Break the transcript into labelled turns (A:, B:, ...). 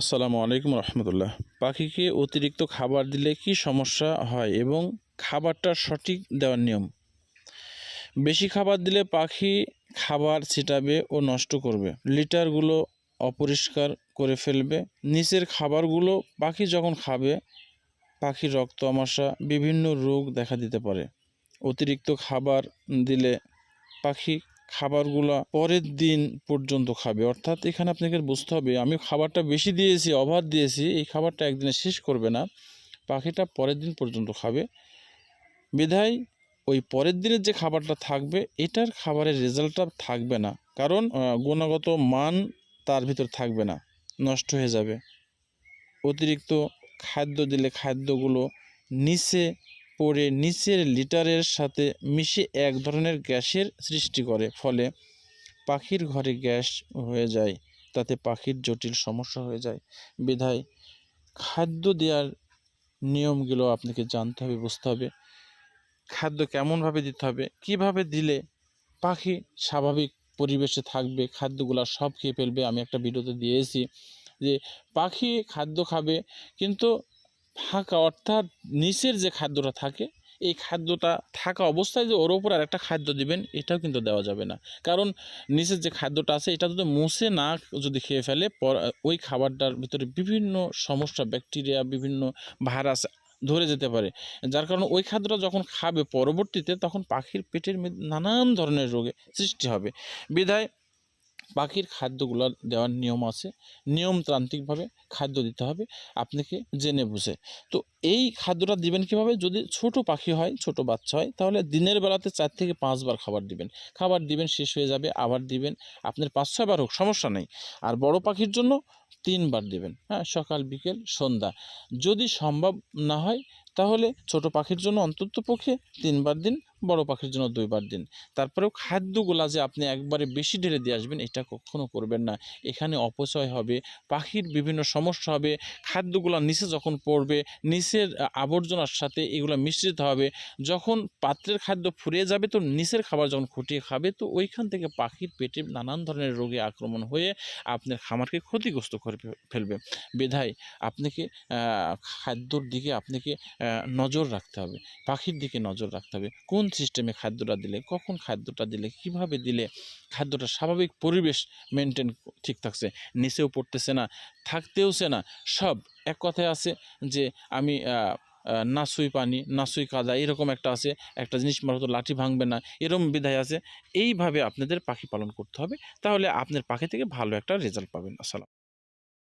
A: আসসালামু আলাইকুম রহমতুল্লাহ। পাখিকে অতিরিক্ত খাবার দিলে কি সমস্যা হয় এবং খাবারটা সঠিক দেওয়ার নিয়ম? বেশি খাবার দিলে পাখি খাবার ছিটাবে ও নষ্ট করবে। লিটারগুলো অপরিষ্কার করে ফেলবে। নিচের খাবারগুলো পাখি যখন খাবে, পাখির রক্ত আমাশা, বিভিন্ন রোগ দেখা দিতে পারে। অতিরিক্ত খাবার দিলে পাখি খাবারগুলো পরের দিন পর্যন্ত খাবে। অর্থাৎ এখানে আপনাকে বুঝতে হবে, আমি খাবারটা বেশি দিয়েছি, ওভার দিয়েছি, এই খাবারটা একদিনে শেষ করবে না পাখিটা পরের দিন পর্যন্ত খাবে। বিধায় ওই পরের দিনের যে খাবারটা থাকবে, এটার খাবারের রেজাল্টটা থাকবে না, কারণ গুণগত মান তার ভিতর থাকবে না, নষ্ট হয়ে যাবে। অতিরিক্ত খাদ্য দিলে খাদ্যগুলো নিচে পড়ে নিচের লিটারের সাথে মিশে এক ধরনের গ্যাসের সৃষ্টি করে, ফলে পাখির ঘরে গ্যাস হয়ে যায়। তাতে পাখির জটিল সমস্যা হয়ে যায়। বিধায় খাদ্য দেওয়ার নিয়মগুলো আপনাকে জানতে হবে, বুঝতে হবে। খাদ্য কেমনভাবে দিতে হবে, কীভাবে দিলে পাখি স্বাভাবিক পরিবেশে থাকবে, খাদ্যগুলো সব খেয়ে ফেলবে। আমি একটা ভিডিওতে দিয়েছি যে, পাখি খাদ্য খাবে, কিন্তু ফাঁকা অর্থাৎ নিচের যে খাদ্যটা থাকে, এই খাদ্যটা থাকা অবস্থায় যে ওর ওপর আর একটা খাদ্য দিবেন, এটাও কিন্তু দেওয়া যাবে না। কারণ নিচের যে খাদ্যটা আছে, এটা যদি মুছে না যদি খেয়ে ফেলে, পর, ওই খাবারটার ভিতরে বিভিন্ন সমস্যা, ব্যাকটেরিয়া, বিভিন্ন ভাইরাস ধরে যেতে পারে। যার কারণে ওই খাদ্যটা যখন খাবে পরবর্তীতে, তখন পাখির পেটের নানান ধরনের রোগে সৃষ্টি হবে। বিধায় পাখির খাদ্যগুলো দেওয়ার নিয়ম আছে। নিয়মতান্ত্রিকভাবে খাদ্য দিতে হবে, আপনাকে জেনে বুঝে। তো এই খাদ্যটা দিবেন কীভাবে? যদি ছোট পাখি হয়, ছোট বাচ্চা হয়, তাহলে দিনের বেলাতে চার থেকে পাঁচবার খাবার দিবেন। খাবার দিবেন, শেষ হয়ে যাবে, আবার দিবেন। আপনার পাঁচ ছয়বার হোক, সমস্যা নেই। আর বড় পাখির জন্য তিনবার দিবেন হ্যাঁ? সকাল, বিকেল, সন্ধ্যা। যদি সম্ভব না হয়, তাহলে ছোট পাখির জন্য অন্তত পক্ষে তিনবার দিন বড় পাখির জন্য দুইবার দিন। তারপরেও খাদ্যগুলা যে আপনি একবারে বেশি ঢেলে দিয়ে আসবেন, এটা কখনো করবেন না। এখানে অপচয় হবে, পাখির বিভিন্ন সমস্যা হবে, খাদ্যগুলা নিচে যখন পড়বে, নিচের আবর্জনার সাথে এগুলো মিশ্রিত হবে, যখন পাত্রের খাদ্য ফুরিয়ে যাবে তো নিচের খাবার যখন খুঁটিয়ে খাবে, তো ওইখান থেকে পাখির পেটে নানান ধরনের রোগে আক্রমণ হয়ে আপনার খামারকে ক্ষতিগ্রস্ত করে ফেলবে। বিধায় আপনাকে খাদ্যর দিকে আপনাকে নজর রাখতে হবে, পাখির দিকে নজর রাখতে হবে। কোন সিস্টেমে খাদ্যটা দিলে কখন খাদ্যটা দিলে কীভাবে দিলে খাদ্যটা স্বাভাবিক পরিবেশ মেনটেন ঠিক থাকছে? নিচেও পড়তেছে না থাকতেওছে না সব এক কথায় আছে যে আমি আহ, আহ, না সুই পানি না সুই কাদা এরকম একটা আছে একটা জিনিস মারত লাঠি ভাঙবে না এরকম বিধায় আছে। এইভাবে আপনাদের পাখি পালন করতে হবে তাহলে আপনার পাখি থেকে ভালো একটা রেজাল্ট পাবেন। আসসালাম।